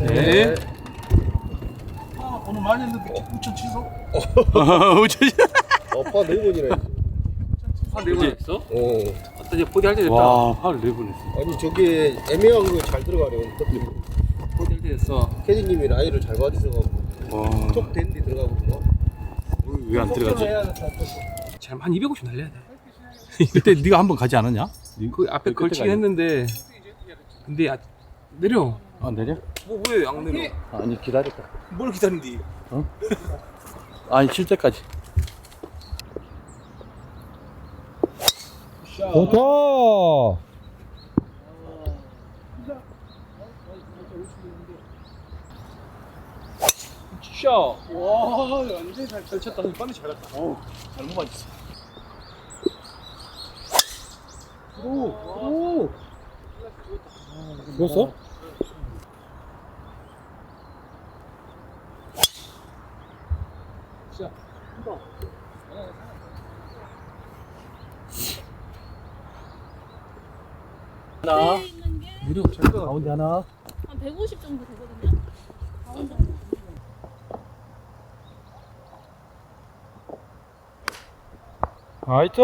네. 아, 오늘 많이 했는데 우천 취소? 어파 네 번이나 했지. 한네번 했어? 어. 아까 이제 포디 할 때 됐다. 와. 하루 네번 했어. 아니 저게 애매한 거 잘 들어가네요. 포디 할 때 됐어. 캐디님이 라이를 잘 봐주셔가지고 와. 톡 댄디 들어가고 뭐. 왜안 들어가지? 잘한 250 날려야 돼. 그때 네가 한번 가지 않았냐? 그 앞에 걸치긴 했는데. 근데 아, 내려. 아 내려? 뭐 왜 안 내려? 아니 기다렸다. 뭘 기다린디? 아니 칠 때까지. 좋다. 샤. 와, 완전 잘, 잘 쳤다. 빨리 잘 갔다. 어, 잘못 맞았어. 오, 오. 죽었어? 자, 한 번. 하나. 있는 게 무려 잠깐. 가운데 하나. 한150 정도 되거든요. 가운데. 나이스.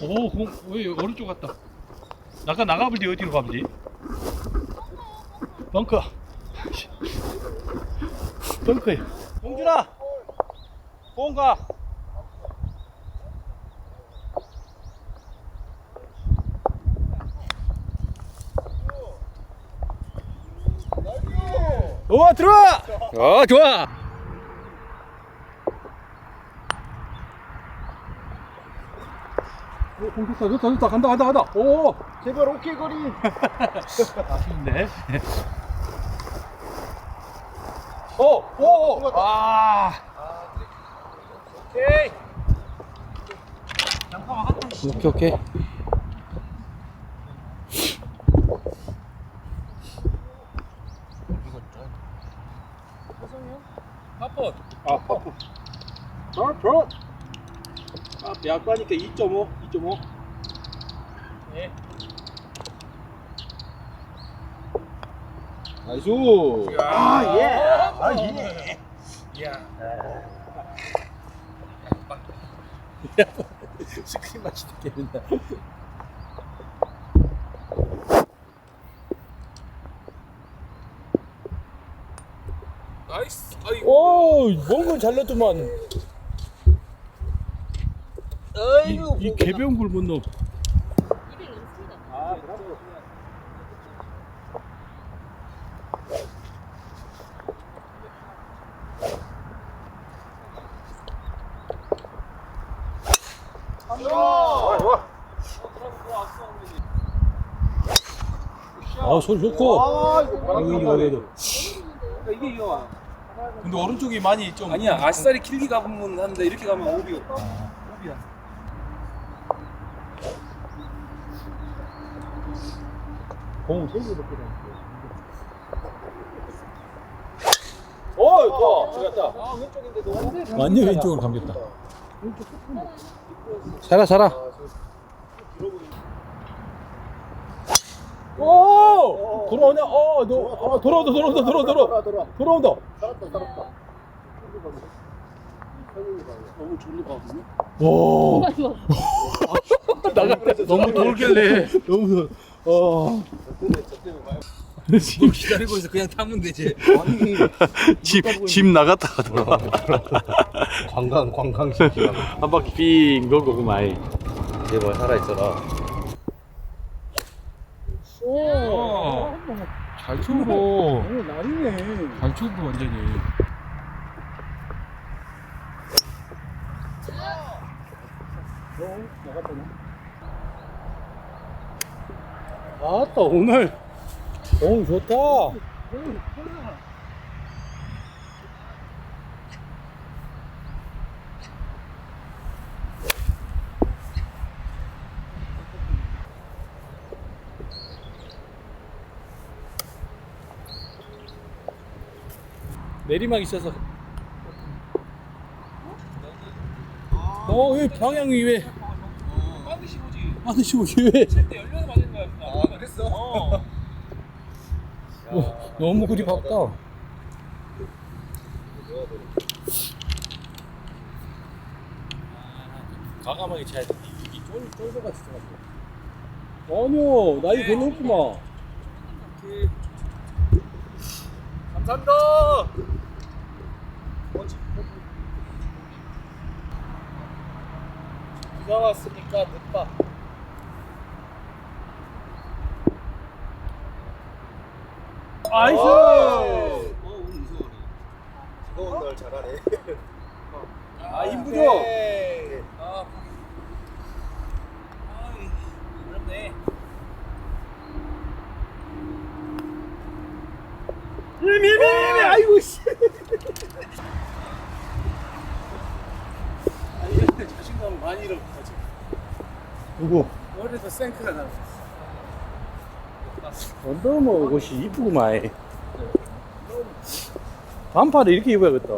오, 공, 왜 오른쪽 갔다. 나가 나가볼지 어디로 가볼지? 벙커. 벙커에. 홍준아, 공 가. 오 들어와. 어 좋아. 오, 공 좋다, 좋다, 좋다. 간다, 간다, 간다. 오, 제발 오케이 거리. 아쉽네. 오, 오, 오. 아. 오케이. 오케이 오케이. 한번. 아 파프. 저 저. 아 약과니까 2.5, 2.5. 네. 나이스. 아, 예. 아, 예. 야. 스크린 맛이 느껴진다. 나이스. 아이고. 오, 뭔건 잘렸더만. 이, 이 개병 굴못 넣어. 입에 넣습니다. 아. 아, 소리 좋고. 아, 여기 여기도. 이게 이거. 근데 오른쪽이 많이 좀 아니야 아싸리 길게 가보면 하는데 이렇게 가면 오비 오비야. 공 세개 넣게 오, 좋아. 들어갔다. 아, 왼쪽인데도 완전 완전 왼쪽으로 감겼다. 살아 살아. 오! 돌아오냐? 어, 너, 어, 돌아온다, 돌아온다, 돌아온다, 돌아온다, 돌아. 돌아온다. 살았다, 살았다. 너무 졸리 가거든요. 오, 좋아. 나갔다. 너무 돌길래. 너무, 어. 지금 기다리고 있어 그냥 타면 되지. 집, 집 나갔다가 돌아와. 관광, 관광시키라. 한 바퀴 빙 돌고 그만. 제발 살아있어라. 오, 잘 치고. 오, 날이네. 잘 치고, 완전히. 아따, 오늘. 오, 좋다. 내리막 있어서. 어, 왜 방향이 왜? 반드시 보지. 반드시 오지 왜? 아 그랬어? 어. 어, 너무 그리 밝다. 과감하게 차야 돼. 이게 쫄, 쫄보가 있어가지고. 아니요, 나이 별로 없구만. 감사합니다. 비가 왔으니까 늦다. 아이스! 어, 우리 이소원이. 즐거운 날 잘하네. 아, 힘부죠? 아, 아이, 어렵네. 아이고, 씨. 아니, 근데 자신감 많이 잃었다, 지금. 누구? 머리에서 생크가 나. 언더머 옷이 이쁘구만. 반팔을 이렇게 입어야겠다.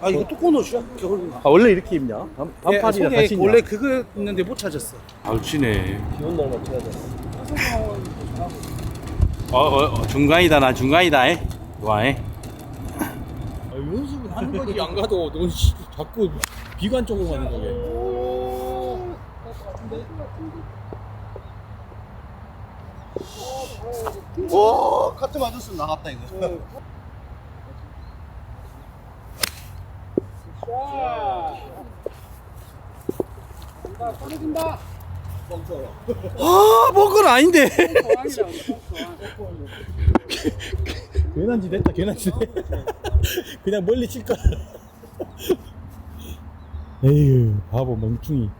아, 이거 두꺼운 옷이야? 겨울. 아, 원래 이렇게 입냐? 반, 반팔이랑 같이 입냐? 원래 그거 있는데 못 찾았어. 알지네. 비온 날만 쳐야 돼. 어, 어, 어, 중간이다, 나 중간이다, 에. 와, 에. 아, 연습은 하는 거지, 안 가도. 너 씨, 자꾸 비관 쪽으로 가는 거게. 오, 카트 맞았으면 나갔다 이거. 아, 뭔건 아닌데. 괜한 짓 했다, 괜한 짓. 그냥 멀리 칠 거야. 에휴, 바보 멍충이.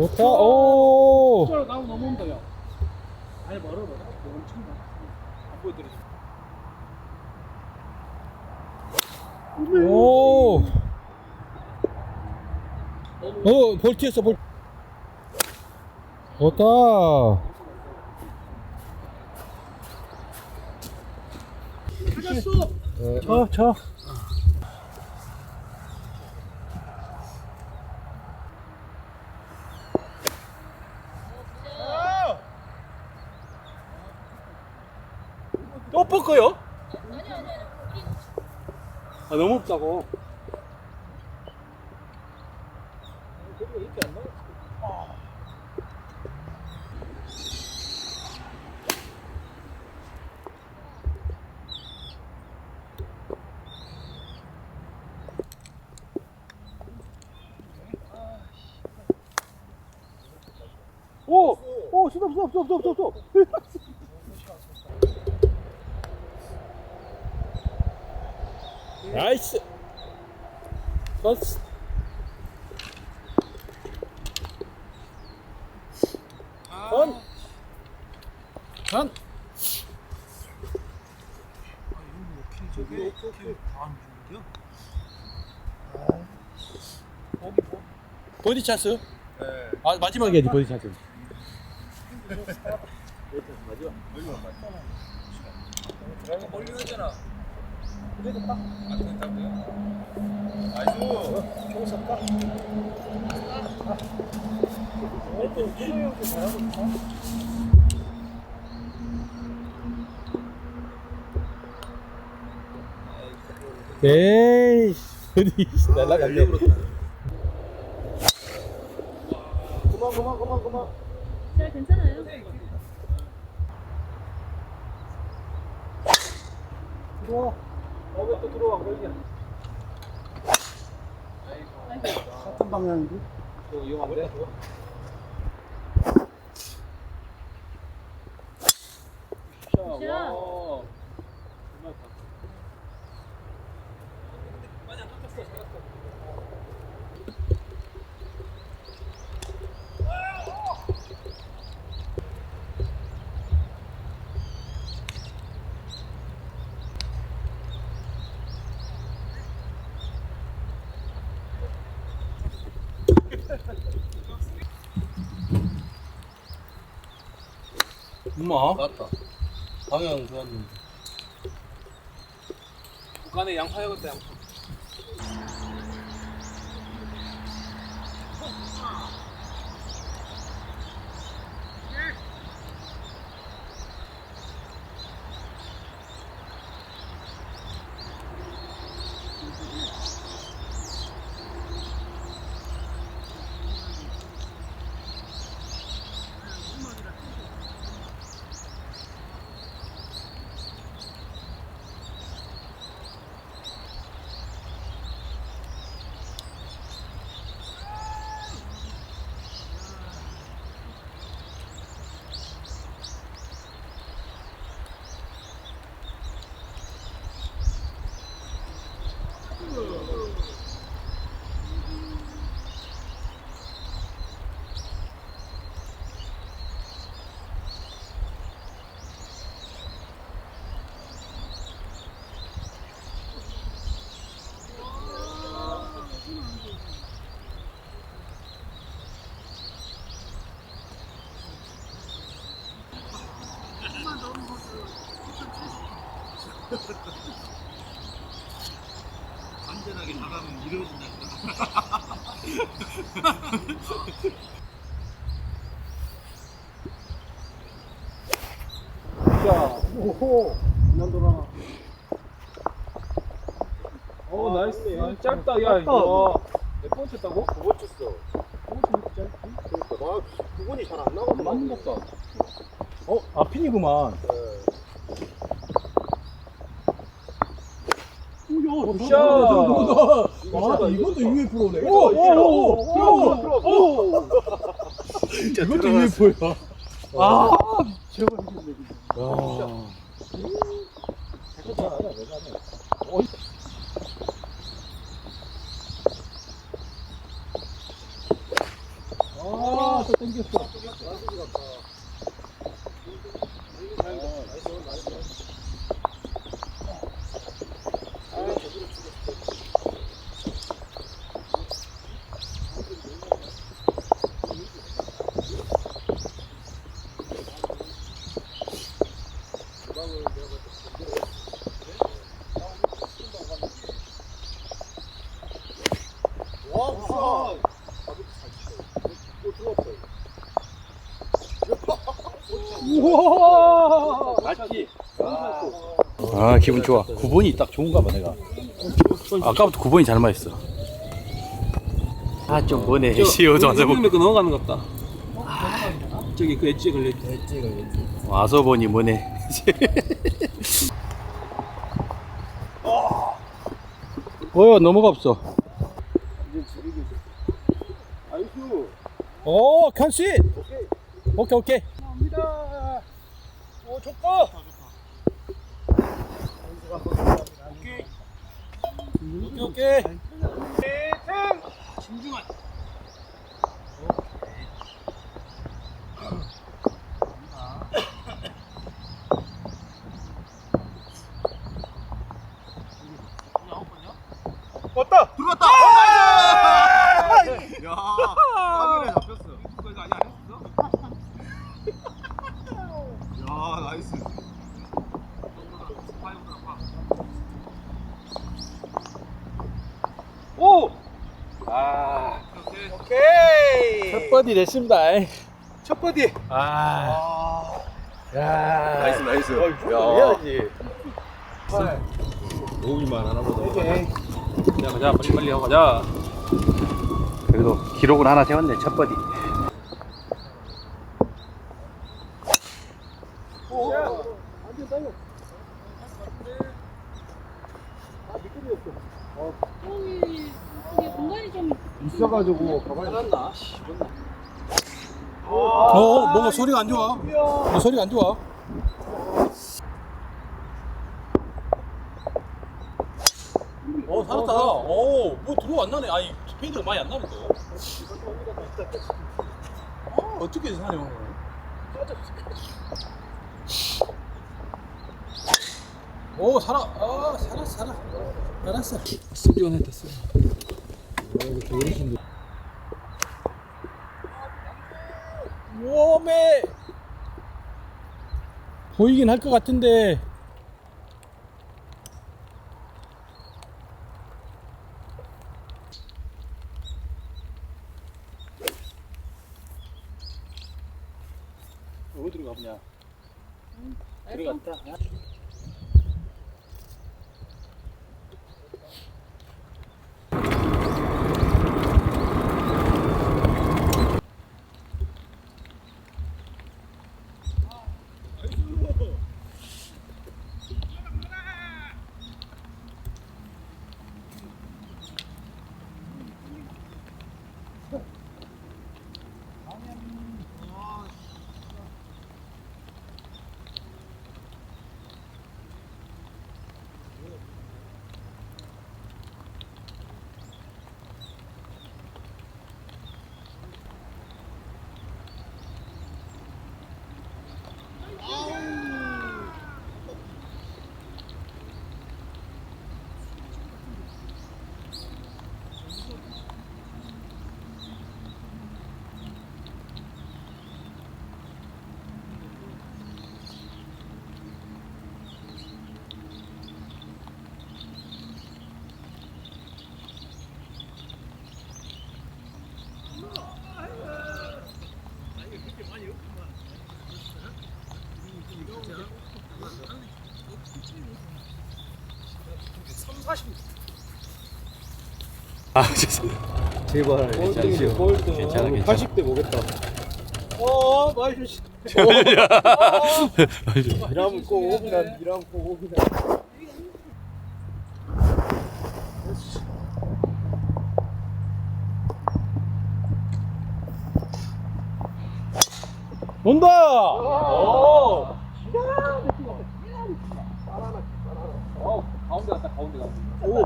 좋다, 오! 숫자로 나고 넘어온다, 야. 아니, 멀어, 멀어. 엄청 멀어. 안 보여드렸어. 오! 어, 볼 튀었어, 볼. 좋다. 쳐, 쳐. 또 뻗어요? 아, 너무 없다고. 오! 오, 스톱, 스톱, 스톱, 스톱, 스톱, 스톱. 나이스. 버스. 건. 건. 버디 찬스? 아, 마지막에 해야지, 버디 찬스. 멀리 가잖아. 에이, 버디 날라갔네. 그만 그만 그만 그만. 잘 괜찮아요? 들어 와. 어, 왜또 들어와, 걸리냐. 같은 방향인데? 또 위험한 엄마. 맞다. 방향 좋았는데. 북한에 양파 해야겠다 양파 안전하게 나가면 이루어진다. 자, 오호. 난도라. 어 나이스 짧다 야 이거 몇 번 쳤다고? 두번 쳤어. 그러니까 나 구분이 잘 안 나거든. 맞는 것 같다. 어, 아, 핀이구만. 오, 굿샷. 아, 이것도 UFO네. 오, 오, 오, 오, 오, 오. 이것도 UFO야. 아, 미쳐버리겠네, 진짜. 와. 아, 또 땡겼어. 와, 무슨. 우와! 맞지? 아 기분 좋아 9번이 딱 좋은가 봐 내가 아까부터 9번이 잘 맞았어 아 좀 뭐네 시오도 와서 보 몇거 넘어가는 것 같다 저기 그 엣지에 걸려있다 와서 보니 뭐네 뭐야 넘어가 없어. 오, 칸시! 오케이, 오케이. 갑니다. 오, 좋다. 오케이, 오케이. 왔다. 들어왔다. 야, 카메라에 잡혔어. 그거 아직 안 했어? 야, 나이스. 오! 아 오케이. 첫 버디 됐습니다. 첫 버디. 아, 아, 야. 나이스, 나이스. 해야지. 도움이만 하나 보다. 가자 가자 빨리 빨리 하고 가자 그래도 기록은 하나 세웠네 첫 버디 공간이 좀 있어가지고 가만히. 어, 뭔가 소리가 안 좋아. 어, 소리가 안 좋아. 어, 살았다. 어, 뭐 들어왔나네. 아니, 페인트가 많이 안 나는데. 어, 어떻게 사냐. 오, 살아. 아, 살았어, 살아. 살았어. 스피원 했다 스 웜에. 보이긴 할 것 같은데. 어디로 가보냐? 들어갔다 아 죄송합니다 제발 괜찮으시오 괜찮아 괜찮아 80대 보겠다 어 마이씨 이러면 꼭 오기나 이러면 꼭 오기나 논다! 오! 가운데 갔다 가운데 갔다. 오!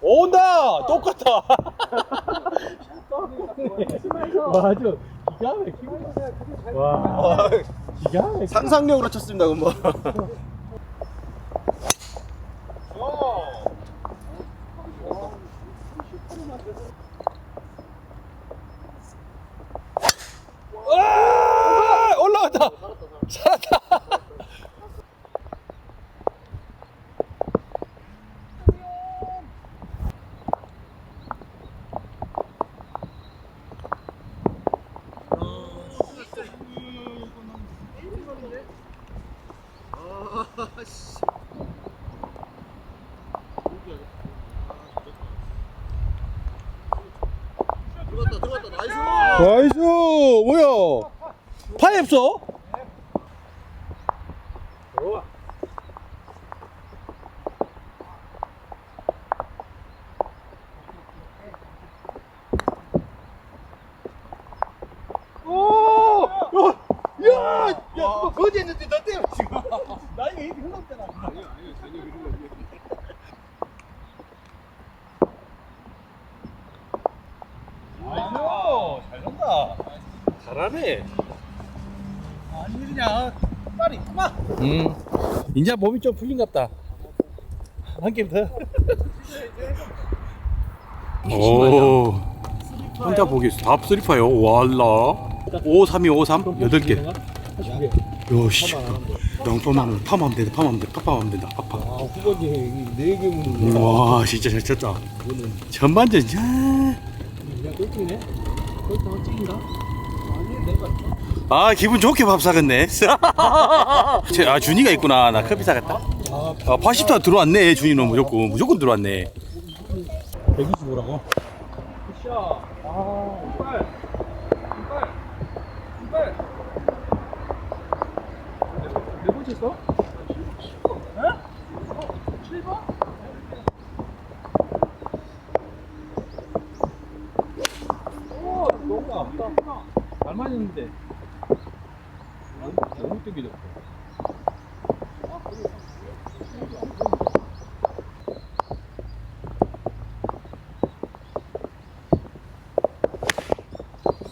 온다! 똑같아! 맞아. 기가 막히고. 와. 기가 막히고. 상상력으로 쳤습니다, 금방. 아! 올라갔다! 살았다! 들어갔다 들어갔다 나이스! 뭐야? 파이 없어? 야! 야, 그거 거지 했는데 너 때문에 지금. 나 이거 이렇게 흘렀잖아. 아니요, 아니요, 전혀 그런 거 아이고, 잘 간다. 잘하네. 아니, 그냥, 빨리 있구만. 응. 이제 몸이 좀 풀린 것 같다. 한 게임 더. 오 혼자 보겠어 다 쓰리파요 와라 532 53 8개 요씨 영포만 팜하면 된다 팜하면 된다 pap하면 된다 pap하 아, 후보지, 네 개면. 와 진짜 잘 쳤다 전반전 야 그냥 꼴등이네? 꼴등 확정인가? 아니, 내가. 아 기분 좋게 밥 사겠네 제- 아 준이가 있구나 나 커피 사갔다 아, 아 80타 들어왔네 준이는 무조건 무조건 들어왔네 125라고? 굿샷. 아, 이빨. 이빨. 이빨. 몇번 쳤어? 오, 너무 아프다. 잘 맞았는데. 너무 땡기졌어.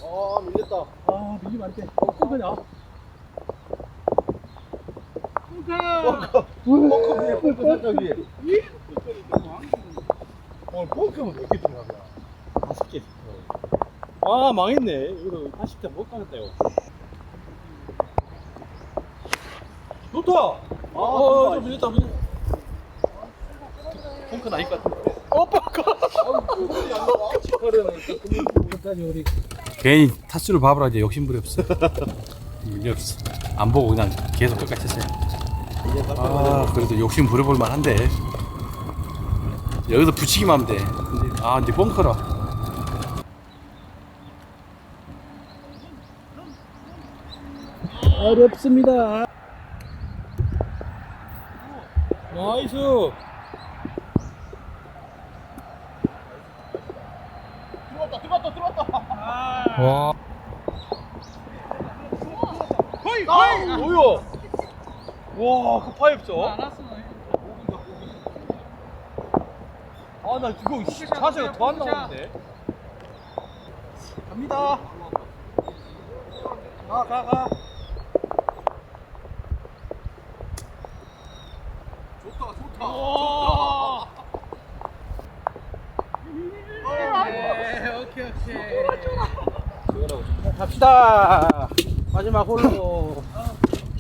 아, 밀렸다. 아, 밀리면 안 돼. 어, 그냥. 벙커 위에, 벙커 살짝 위에. 어, 벙커면 몇개 들어가냐? 다섯 개. 아 망했네 이거 80대 못 가겠다 이거 좋다 아좀 밀렸다 밀렸다 펑크 나니까 같은데 괜히 타수를 봐보라 이제 욕심부리 없어. 문제 없어. 안 보고 그냥 계속 끝까지 쳤어요. 아 그래도 욕심 부려볼 만한데 여기서 붙이기만 하면 돼. 근데 아 근데 벙커라. 어렵습니다 나이스. 들어왔다 들어왔다 들어왔다. 와. 허이 허이. 뭐야? 와 그 파이프죠 아 나 이거 씨, 자세가 더안 나오는데. 갑니다. 가 가 가 좋다 좋다 와 갑시다 마지막 홀로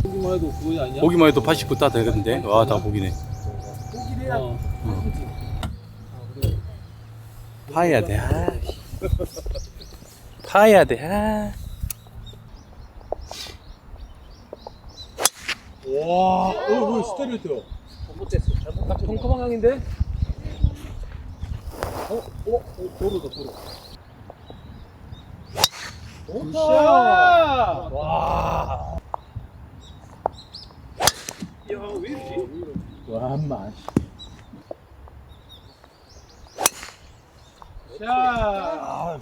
보기만 해도 그거 아니야? 보기만 해도 89 따 되겠는데. 와다 보기네. 어. 파야 돼. 아. 파야 돼. 아. 와, 어. 잘못 딱 벙커 방향인데? 어? 어? 어? 도로다 도로. 굿샷! 와. 야 왜 이러지 완만. 샷! 아,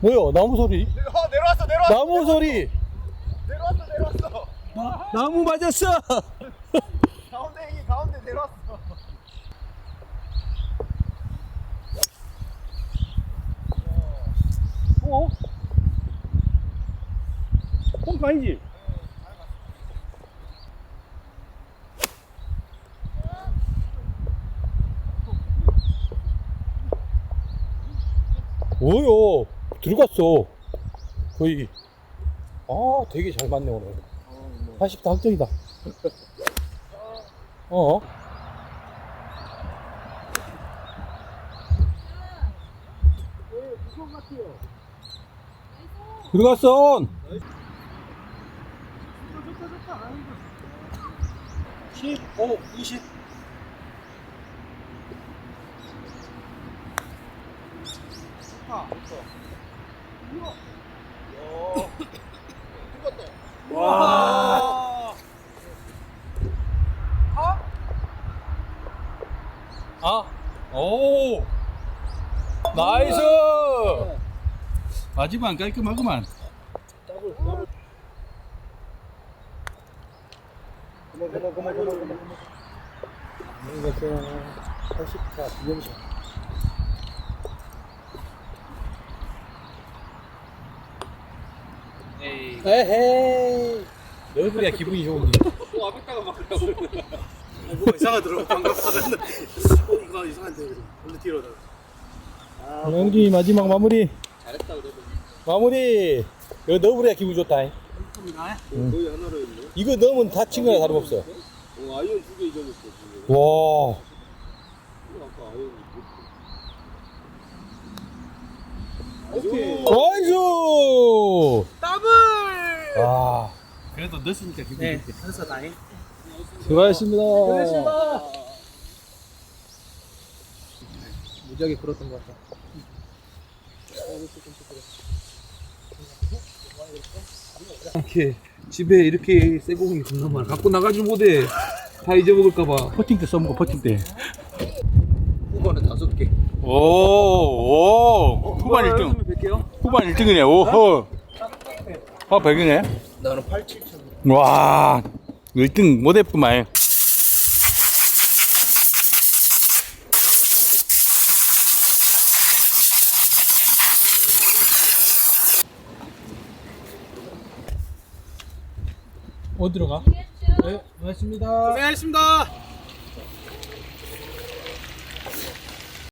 뭐야, 나무 소리? 나무 소리! 내려왔어 내려왔어 나무 맞았어! 가운데 행이 가운데 내려왔어 어? pompa 아니지? 뭐요? 들어갔어. 거의. 아, 되게 잘 맞네, 오늘. 80도 확정이다. 어? 들어갔어! 15, 20. 와 아, 오, 나이스. 마지막 깔끔하구만. 그만 그만 그만 그만 그만 이것은 84 비영샷. 에이. 에헤이. 너희들이야 기분이 좋은데. 또 앞에다가 막 그러고. 뭐가 이상하더라고 방금. 어 이거 이상한데 원래 뒤로 다. 연기 마지막 마무리. 잘했다 그래도. 마무리. 이거 너브리야 기분 좋다. 거의 하나로 했네. 이거 넣으면 다친 거나 다름없어. 어, 아이언 두 개 잊어줬어, 지금. 와. 아까 아이언 오케이 나이스. 더블 와. 그래도 넣었으니까 기분 네. 좋대. 한사 다행. 수고하셨습니다. 무지하게 끌었던 것 같다. 이렇게 집에 이렇게 새 고기 겁나 많아. 갖고 나가지 못해. 다 잊어먹을까봐. 퍼팅 때 써먹고 퍼팅 때. 후반에 다섯 개. 오, 오. 후반 1등. 100개요? 후반 1등이네. 오호. 아, 100이네. 나는 8, 7천. 와. 1등 못했구만. 어디로 가? 네, 고맙습니다. 고생하셨습니다